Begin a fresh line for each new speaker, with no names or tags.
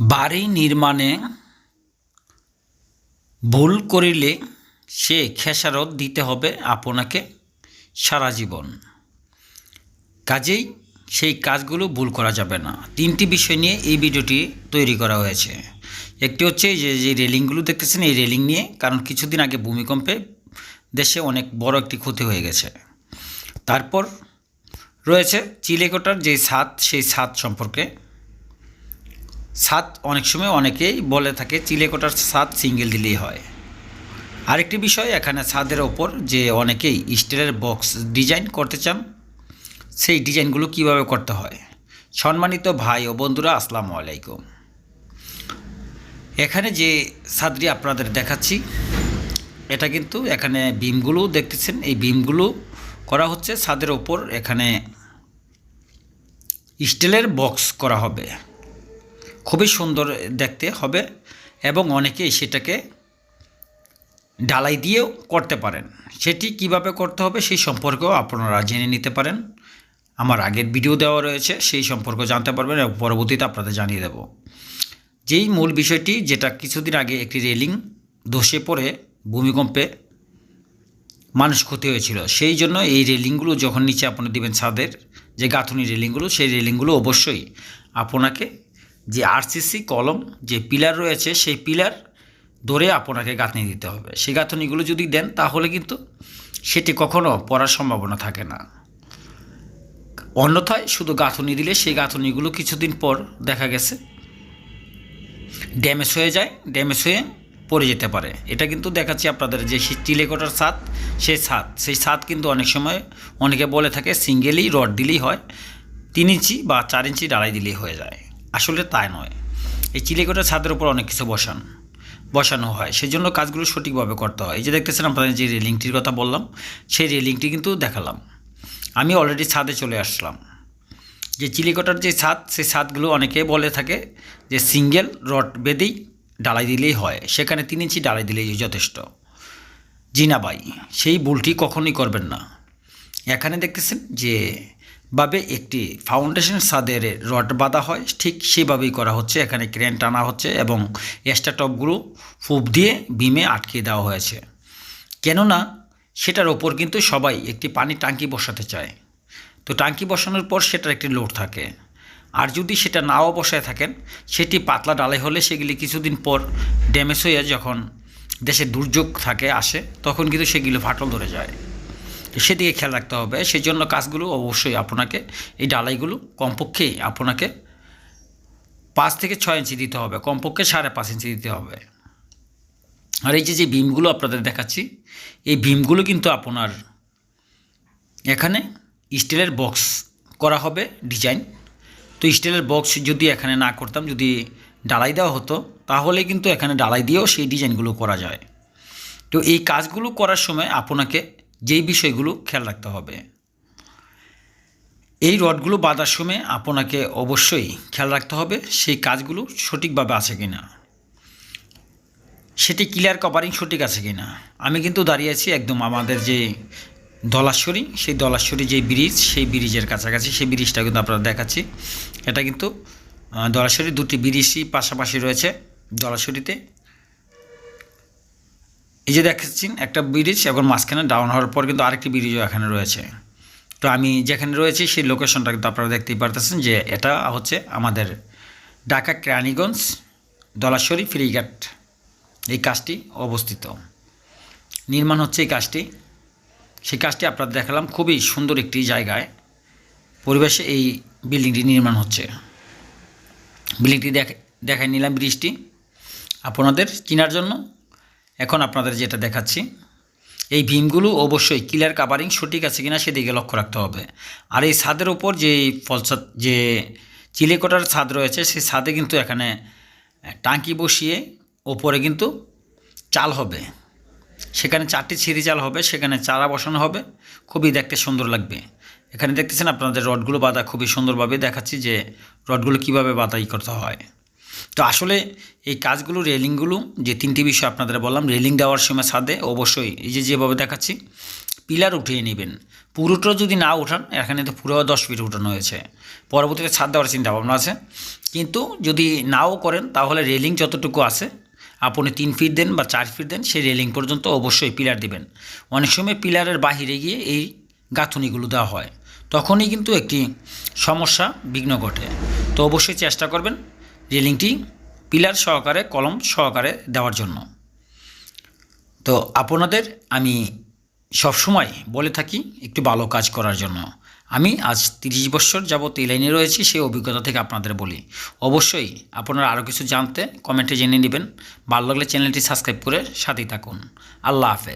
বাড়ি নির্মাণে ভুল করিলে সে খেসারত দিতে হবে আপনাকে সারা জীবন। কাজেই সেই কাজগুলো ভুল করা যাবে না। তিনটি বিষয় নিয়ে এই ভিডিওটি তৈরি করা হয়েছে। একটি হচ্ছে যে যে রেলিংগুলো দেখতেছেন, এই রেলিং নিয়ে কারণ কিছুদিন আগে ভূমিকম্পে দেশে অনেক বড় একটি ক্ষতি হয়ে গেছে। তারপর রয়েছে চিলেকোটার যে ছাদ, সেই ছাদ সম্পর্কে ছাদ অনেক সময় অনেকেই বলে থাকে চিলেকোটার ছাদ সিঙ্গেল দিলেই হয়। আরেকটি বিষয়, এখানে ছাদের ওপর যে অনেকেই স্টিলের বক্স ডিজাইন করতে চান, সেই ডিজাইনগুলো কীভাবে করতে হয়? সম্মানিত ভাই ও বন্ধুরা, আসসালামু আলাইকুম। এখানে যে ছাদটি আপনাদের দেখাচ্ছি, এটা কিন্তু এখানে বিমগুলো দেখতেছেন। এই বিমগুলো করা হচ্ছে ছাদের ওপর এখানে স্টিলের বক্স করা হবে। খুবই সুন্দর দেখতে হবে এবং অনেকেই সেটাকে ঢালাই দিয়েও করতে পারেন। সেটি কীভাবে করতে হবে সেই সম্পর্কেও আপনারা জেনে নিতে পারেন। আমার আগের ভিডিও দেওয়া রয়েছে, সেই সম্পর্কে জানতে পারবেন এবং পরবর্তীতে আপনাদের জানিয়ে দেব। যেই মূল বিষয়টি, যেটা কিছুদিন আগে একটি রেলিং ধসে পড়ে ভূমিকম্পে মানুষ ক্ষতি হয়েছিল, সেই জন্য এই রেলিংগুলো যখন নিচে আপনি দিবেন ছাদের যে গাঁথনি রেলিংগুলো, সেই রেলিংগুলো অবশ্যই আপনাকে যে আরসিসি কলম, যে পিলার রয়েছে, সেই পিলার ধরে আপনাকে গাঁথনি দিতে হবে। সেই গাঁথনিগুলো যদি দেন, তাহলে কিন্তু সেটি কখনো পড়ার সম্ভাবনা থাকে না। অন্যথায় শুধু গাঁথনি দিলে সেই গাঁথনিগুলো কিছুদিন পর দেখা গেছে ড্যামেজ হয়ে যায়, ড্যামেজ হয়ে পড়ে যেতে পারে। এটা কিন্তু দেখাচ্ছি আপনাদের যে চিলেকোটার ছাদ, সেই ছাদ সেই ছাদ কিন্তু অনেক সময় অনেকে বলে থাকে, সিঙ্গেলই রড দিলেই হয়, তিন ইঞ্চি বা চার ইঞ্চি ডালাই দিলেই হয়ে যায়। আসলে তাই নয়। এই চিলেকোটার ছাদের উপর অনেক কিছু বসান, বসানো হয়। সেই জন্য কাজগুলো সঠিকভাবে করতে হয়। এই যে দেখতেছেন আপনাদের যে রেলিংটির কথা বললাম, সেই রেলিংটি কিন্তু দেখালাম। আমি অলরেডি ছাদে চলে আসলাম। যে চিলিকোটার যে ছাদ, সেই ছাদগুলো অনেকে বলে থাকে যে সিঙ্গেল রড বেঁধেই ডালাই দিলেই হয়। সেখানে তিন ইঞ্চি ডালাই দিলেই যথেষ্ট। জিনাবাই, সেই ভুলটি কখনোই করবেন না। এখানে দেখতেছেন যে ভাবে একটি ফাউন্ডেশন সাদের রড বাঁধা হয়। ঠিক সেভাবেই করা হচ্ছে। এখানে ক্রেন টানা হচ্ছে এবং এক্সট্রা টপগুলো ফুপ দিয়ে বিমে আটকে দেওয়া হয়েছে। কেননা সেটার ওপর কিন্তু সবাই একটি পানি টাঙ্কি বসাতে চায়। তো টাঙ্কি বসানোর পর সেটার একটি লোড থাকে। আর যদি সেটা নাও বসায় থাকেন, সেটি পাতলা ডালাই হলে সেগুলি কিছুদিন পর ড্যামেজ হয়ে যখন দেশে দুর্যোগ থাকে, আসে, তখন কিন্তু সেগুলো ফাটল ধরে যায়। সেদিকে খেয়াল রাখতে হবে। সেই জন্য কাজগুলো অবশ্যই আপনাকে, এই ডালাইগুলো কমপক্ষে আপনাকে পাঁচ থেকে ছয় ইঞ্চি দিতে হবে, কমপক্ষে সাড়ে পাঁচ ইঞ্চি দিতে হবে। আর এই যে যে বিমগুলো আপনাদের দেখাচ্ছি, এই বিমগুলো কিন্তু আপনার এখানে স্টিলের বক্স করা হবে ডিজাইন। তো স্টিলের বক্স যদি এখানে না করতাম, যদি ডালাই দেওয়া হতো, তাহলে কিন্তু এখানে ডালাই দিয়েও সেই ডিজাইনগুলো করা যায়। তো এই কাজগুলো করার সময় আপনাকে যেই বিষয়গুলো খেয়াল রাখতে হবে। এই রডগুলো বাঁধার সময় আপনাকে অবশ্যই খেয়াল রাখতে হবে সেই কাজগুলো সঠিকভাবে আছে কি না সেটি ক্লিয়ার কভারিং সঠিক আছে কি না আমি কিন্তু দাঁড়িয়ে আছি একদম আমাদের যে দলাশ্বরী সেই দলাশ্বরী যে ব্রিজ সেই ব্রিজের কাছাকাছি, সেই ব্রিজটা কিন্তু আপনারা দেখাচ্ছি। এটা কিন্তু দলাশ্বরী দুটি ব্রিজই পাশাপাশি রয়েছে দলাশ্বরীতে এই যে দেখাচ্ছেন একটা ব্রিজ এখন মাঝখানে ডাউন হওয়ার পর কিন্তু আরেকটি ব্রিজও এখানে রয়েছে। তো আমি যেখানে রয়েছি সেই লোকেশনটা কিন্তু আপনারা দেখতেই পারতেছেন যে এটা হচ্ছে আমাদের ঢাকা কেরানীগঞ্জ দলাশ্বরী ফ্রিঘাট এই কাজটি অবস্থিত। নির্মাণ হচ্ছে এই কাজটি। সেই কাজটি আপনাদের দেখালাম, খুবই সুন্দর একটি জায়গায়। পরিবেশে এই বিল্ডিংটি নির্মাণ হচ্ছে। বিল্ডিংটি দেখ, দেখাই নিলাম ব্রিজটি আপনাদের চেনার জন্য এখন আপনাদের যেটা দেখাচ্ছি, এই ভীমগুলো অবশ্যই ক্লিয়ার কাভারিং সঠিক আছে কিনা সেদিকে লক্ষ্য রাখতে হবে। আর এই ছাদের ওপর যে ফলসাদ যে চিলেকোটার ছাদ রয়েছে, সেই ছাদে কিন্তু এখানে টাঙ্কি বসিয়ে ওপরে কিন্তু চাল হবে। সেখানে চারটি ছিঁড়ি চাল হবে, সেখানে চারা বসানো হবে। খুবই দেখতে সুন্দর লাগবে। এখানে দেখতেছেন আপনাদের রডগুলো বাঁধা, খুবই সুন্দরভাবে দেখাচ্ছি যে রডগুলো কীভাবে বাঁধাই করতে হয়। তো আসলে এই কাজগুলো, রেলিংগুলো, যে তিনটি বিষয় আপনাদের বললাম, রেলিং দেওয়ার সময় ছাদে অবশ্যই এই যে যেভাবে দেখাচ্ছি, পিলার উঠিয়ে নেবেন। পুরোটা যদি না উঠান, এখানে তো পুরো দশ ফিট উঠানো হয়েছে। পরবর্তীতে ছাদ দেওয়ার চিন্তা ভাবনা আছে। কিন্তু যদি নাও করেন, তাহলে রেলিং যতটুকু আছে, আপনি তিন ফিট দেন বা চার ফিট দেন, সেই রেলিং পর্যন্ত অবশ্যই পিলার দিবেন। অনেক সময় পিলারের বাহিরে গিয়ে এই গাঁথুনিগুলো দেওয়া হয়। তখনই কিন্তু একটি সমস্যা, বিঘ্ন ঘটে। তো অবশ্যই চেষ্টা করবেন। রেলিংটি পিলার সহকারে, কলম সহকারে দেওয়ার জন্য। তো আপনাদের আমি সবসময় বলে থাকি, একটু ভালো কাজ করার জন্য। আমি আজ তিরিশ বছর যাবত এই লাইনে রয়েছি, সেই অভিজ্ঞতা থেকে আপনাদের বলি। অবশ্যই আপনারা আরও কিছু জানতে কমেন্টে জেনে নেবেন। ভালো লাগলে চ্যানেলটি সাবস্ক্রাইব করে সাথেই থাকুন। আল্লাহ হাফেজ।